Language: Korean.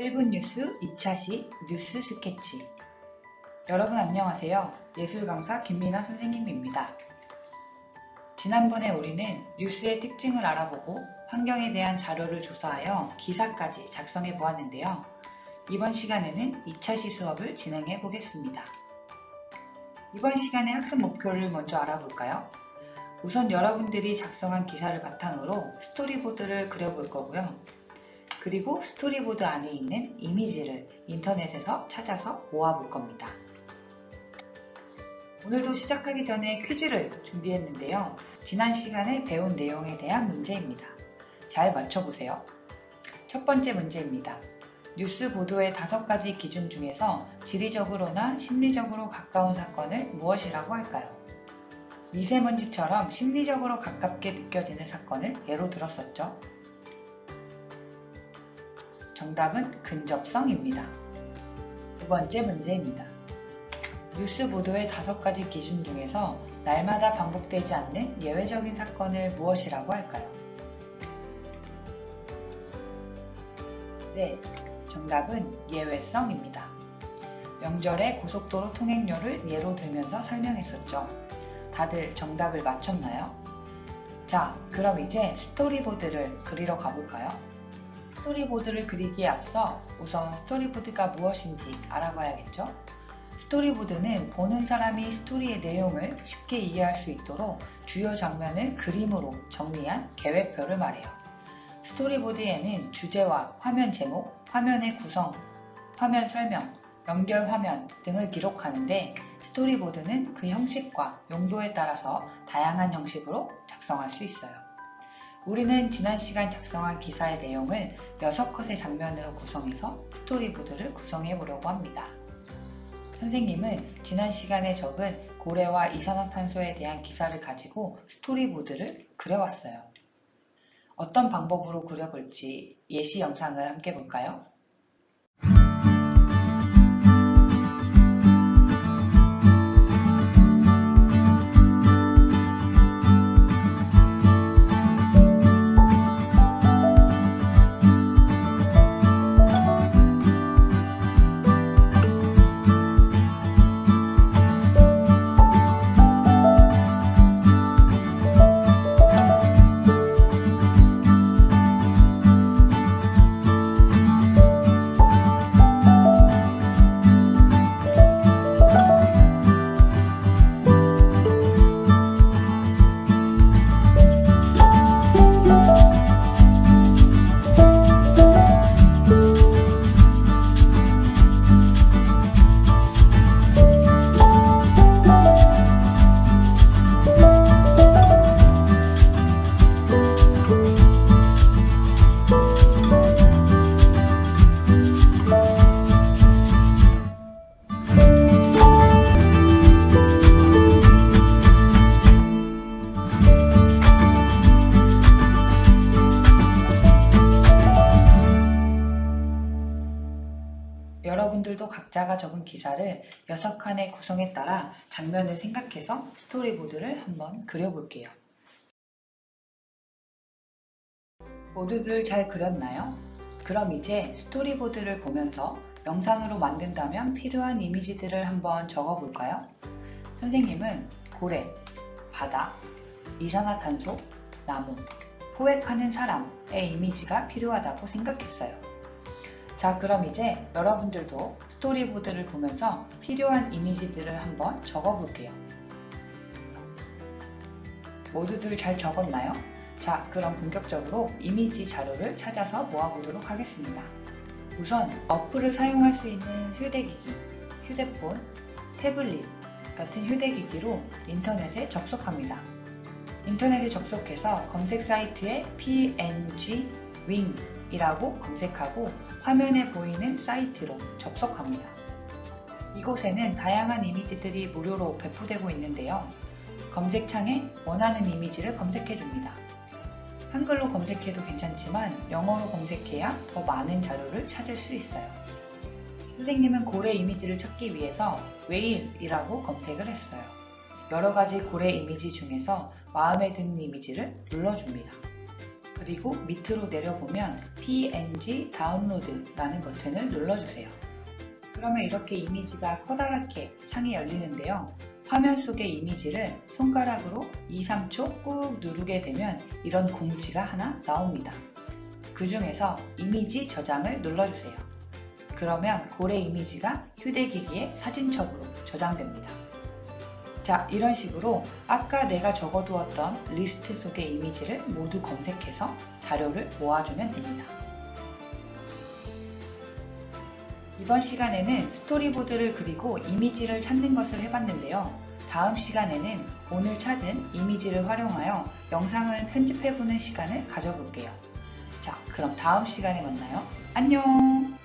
뉴스 2차시 뉴스 스케치 여러분 안녕하세요. 예술 강사 김민아 선생님입니다. 지난번에 우리는 뉴스의 특징을 알아보고 환경에 대한 자료를 조사하여 기사까지 작성해 보았는데요. 이번 시간에는 2차시 수업을 진행해 보겠습니다. 이번 시간의 학습 목표를 먼저 알아볼까요? 우선 여러분들이 작성한 기사를 바탕으로 스토리보드를 그려볼 거고요. 그리고 스토리보드 안에 있는 이미지를 인터넷에서 찾아서 모아볼 겁니다. 오늘도 시작하기 전에 퀴즈를 준비했는데요. 지난 시간에 배운 내용에 대한 문제입니다. 잘 맞춰보세요. 첫 번째 문제입니다. 뉴스 보도의 다섯 가지 기준 중에서 지리적으로나 심리적으로 가까운 사건을 무엇이라고 할까요? 미세먼지처럼 심리적으로 가깝게 느껴지는 사건을 예로 들었었죠. 정답은 근접성입니다. 두 번째 문제입니다. 뉴스 보도의 다섯 가지 기준 중에서 날마다 반복되지 않는 예외적인 사건을 무엇이라고 할까요? 네, 정답은 예외성입니다. 명절에 고속도로 통행료를 예로 들면서 설명했었죠. 다들 정답을 맞췄나요? 자, 그럼 이제 스토리보드를 그리러 가볼까요? 스토리보드를 그리기에 앞서 우선 스토리보드가 무엇인지 알아봐야겠죠? 스토리보드는 보는 사람이 스토리의 내용을 쉽게 이해할 수 있도록 주요 장면을 그림으로 정리한 계획표를 말해요. 스토리보드에는 주제와 화면 제목, 화면의 구성, 화면 설명, 연결 화면 등을 기록하는데 스토리보드는 그 형식과 용도에 따라서 다양한 형식으로 작성할 수 있어요. 우리는 지난 시간 작성한 기사의 내용을 6컷의 장면으로 구성해서 스토리보드를 구성해 보려고 합니다. 선생님은 지난 시간에 적은 고래와 이산화탄소에 대한 기사를 가지고 스토리보드를 그려왔어요. 어떤 방법으로 그려볼지 예시 영상을 함께 볼까요? 여러분들도 각자가 적은 기사를 6칸의 구성에 따라 장면을 생각해서 스토리보드를 한번 그려볼게요. 모두들 잘 그렸나요? 그럼 이제 스토리보드를 보면서 영상으로 만든다면 필요한 이미지들을 한번 적어볼까요? 선생님은 고래, 바다, 이산화탄소, 나무, 포획하는 사람의 이미지가 필요하다고 생각했어요. 자, 그럼 이제 여러분들도 스토리보드를 보면서 필요한 이미지들을 한번 적어 볼게요. 모두들 잘 적었나요? 자, 그럼 본격적으로 이미지 자료를 찾아서 모아보도록 하겠습니다. 우선 어플을 사용할 수 있는 휴대기기, 휴대폰, 태블릿 같은 휴대기기로 인터넷에 접속합니다. 인터넷에 접속해서 검색 사이트에 png wing 이라고 검색하고 화면에 보이는 사이트로 접속합니다. 이곳에는 다양한 이미지들이 무료로 배포되고 있는데요. 검색창에 원하는 이미지를 검색해 줍니다. 한글로 검색해도 괜찮지만 영어로 검색해야 더 많은 자료를 찾을 수 있어요. 선생님은 고래 이미지를 찾기 위해서 웨일이라고 검색을 했어요. 여러 가지 고래 이미지 중에서 마음에 드는 이미지를 눌러줍니다. 그리고 밑으로 내려보면 PNG 다운로드라는 버튼을 눌러주세요. 그러면 이렇게 이미지가 커다랗게 창이 열리는데요. 화면 속의 이미지를 손가락으로 2, 3초 꾹 누르게 되면 이런 공지가 하나 나옵니다. 그 중에서 이미지 저장을 눌러주세요. 그러면 고래 이미지가 휴대기기에 사진첩으로 저장됩니다. 자, 이런 식으로 아까 내가 적어두었던 리스트 속의 이미지를 모두 검색해서 자료를 모아주면 됩니다. 이번 시간에는 스토리보드를 그리고 이미지를 찾는 것을 해봤는데요. 다음 시간에는 오늘 찾은 이미지를 활용하여 영상을 편집해보는 시간을 가져볼게요. 자, 그럼 다음 시간에 만나요. 안녕!